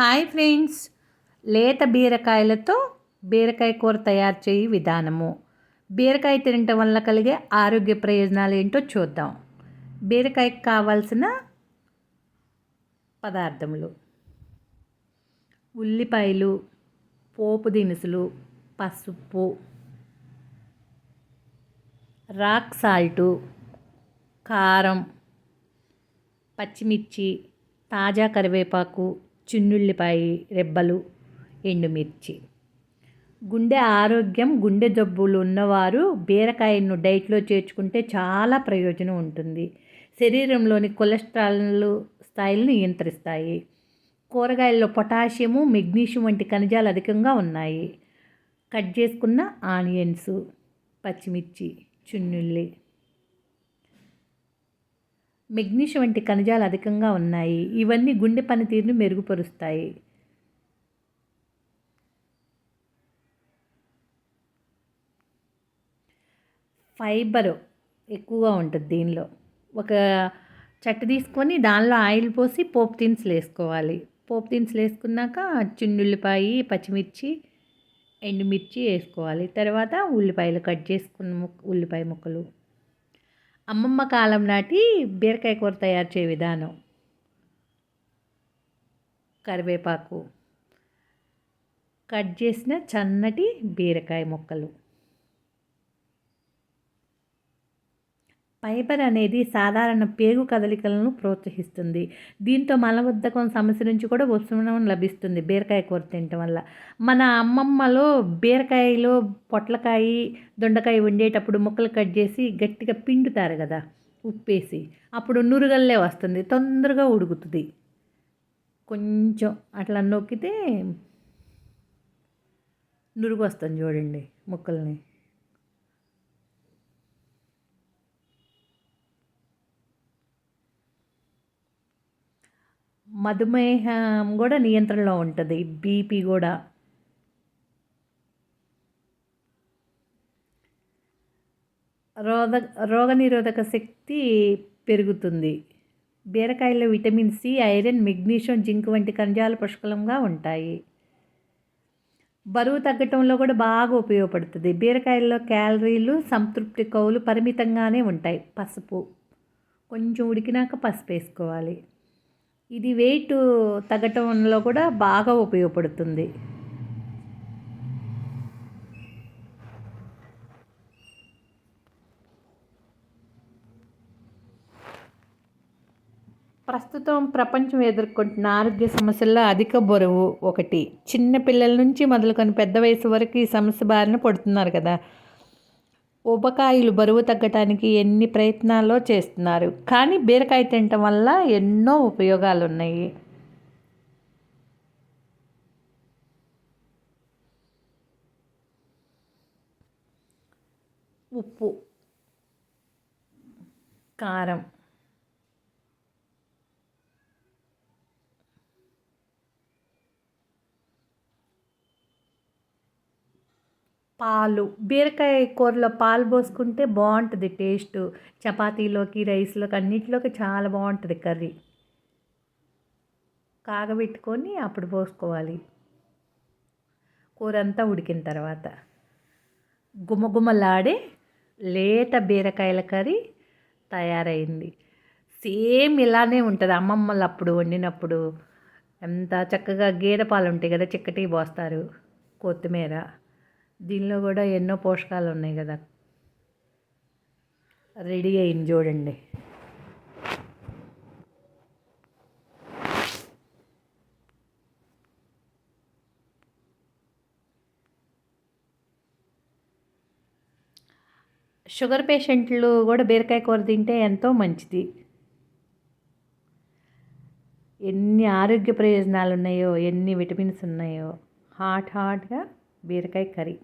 Hi friends. లేత బీరకాయలతో బీరకాయ కూర తయారు చేయి విధానము. బీరకాయ తినటం వల్ల కలిగే ఆరోగ్య ప్రయోజనాలు ఏంటో చూద్దాం. బీరకాయకు కావాల్సిన పదార్థములు. ఉల్లిపాయలు పోపు దినుసులు పసుపు రాక్ సాల్టు కారం పచ్చిమిర్చి తాజా కరివేపాకు చిన్నుల్లిపాయ రెబ్బలు ఎండుమిర్చి. గుండె ఆరోగ్యం గుండె జబ్బులు ఉన్నవారు బీరకాయను డైట్లో చేర్చుకుంటే చాలా ప్రయోజనం ఉంటుంది. శరీరంలోని కొలెస్ట్రాల్ స్థాయిలను నియంత్రిస్తాయి. కూరగాయల్లో పొటాషియము మెగ్నీషియం వంటి ఖనిజాలు అధికంగా ఉన్నాయి. కట్ చేసుకున్న ఆనియన్స్ పచ్చిమిర్చి చున్నుల్లి మెగ్నీషియం వంటి ఖనిజాలు అధికంగా ఉన్నాయి. ఇవన్నీ గుండె పనితీరును మెరుగుపరుస్తాయి. ఫైబర్ ఎక్కువగా ఉంటుంది దీనిలో. ఒక చట్ట తీసుకొని దానిలో ఆయిల్ పోసి పోపు దినుసులు వేసుకోవాలి. పోపు దినుసులు వేసుకున్నాక చిన్నుల్లిపాయి పచ్చిమిర్చి ఎండుమిర్చి వేసుకోవాలి. తర్వాత ఉల్లిపాయలు కట్ చేసుకున్న ఉల్లిపాయ ముక్కలు. అమ్మమ్మ కాలం నాటి బీరకాయ కూర తయారు చేయ విధానం. కరివేపాకు. కట్ చేసిన చన్నటి బీరకాయ ముక్కలు. ఫైబర్ అనేది సాధారణ పేగు కదలికలను ప్రోత్సహిస్తుంది. దీంతో మలబద్ధకం సమస్య నుంచి కూడా ఉపశమనం లభిస్తుంది బీరకాయ కూర తినటం వల్ల. మన అమ్మమ్మలో బీరకాయలో పొట్లకాయ దొండకాయ వండేటప్పుడు ముక్కలు కట్ చేసి గట్టిగా పిండుతారు కదా ఉప్పేసి అప్పుడు నురుగల్లే వస్తుంది తొందరగా ఉడుకుతుంది. కొంచెం అట్లా నొక్కితే నురుగు వస్తుంది చూడండి ముక్కల్ని. మధుమేహం కూడా నియంత్రణలో ఉంటుంది బీపీ కూడా. రోగ రోగనిరోధక శక్తి పెరుగుతుంది. బీరకాయలో vitamin C iron magnesium zinc వంటి ఖనిజాలు పుష్కలంగా ఉంటాయి. బరువు తగ్గటంలో కూడా బాగా ఉపయోగపడుతుంది. బీరకాయల్లో క్యాలరీలు సంతృప్తి కవులు పరిమితంగానే ఉంటాయి. పసుపు. కొంచెం ఉడికినాక పసుపు వేసుకోవాలి. ఇది వెయిట్ తగ్గటంలో కూడా బాగా ఉపయోగపడుతుంది. ప్రస్తుతం ప్రపంచం ఎదుర్కొంటున్న ఆరోగ్య సమస్యల్లో అధిక బరువు ఒకటి. చిన్న పిల్లల నుంచి మొదలుకొని పెద్ద వయసు వరకు ఈ సమస్య బారిన పడుతున్నారు కదా. ఉబకాయలు బరువు తగ్గటానికి ఎన్ని ప్రయత్నాల్లో చేస్తున్నారు. కానీ బీరకాయ తినటం వల్ల ఎన్నో ఉపయోగాలు ఉన్నాయి ఉప్పు కారం. పాలు. బీరకాయ కూరలో పాలు పోసుకుంటే బాగుంటుంది టేస్ట్. చపాతీలోకి రైస్లోకి అన్నిటిలోకి చాలా బాగుంటుంది కర్రీ. కాగబెట్టుకొని అప్పుడు పోసుకోవాలి. కూర అంతా ఉడికిన తర్వాత గుమగుమలాడే లేత బీరకాయల కర్రీ తయారైంది. సేమ్ ఇలానే ఉంటుంది అమ్మమ్మలు అప్పుడు వండినప్పుడు. ఎంత చక్కగా గేదె పాలు ఉంటాయి కదా చిక్కటి పోస్తారు కొత్తిమీర. దీనిలో కూడా ఎన్నో పోషకాలు ఉన్నాయి కదా. రెడీ అయింది చూడండి. షుగర్ పేషెంట్లు కూడా బీరకాయ కూర తింటే ఎంతో మంచిది. ఎన్ని ఆరోగ్య ప్రయోజనాలు ఉన్నాయో ఎన్ని విటమిన్స్ ఉన్నాయో హాట్ హాట్గా బీరకాయ కర్రీ.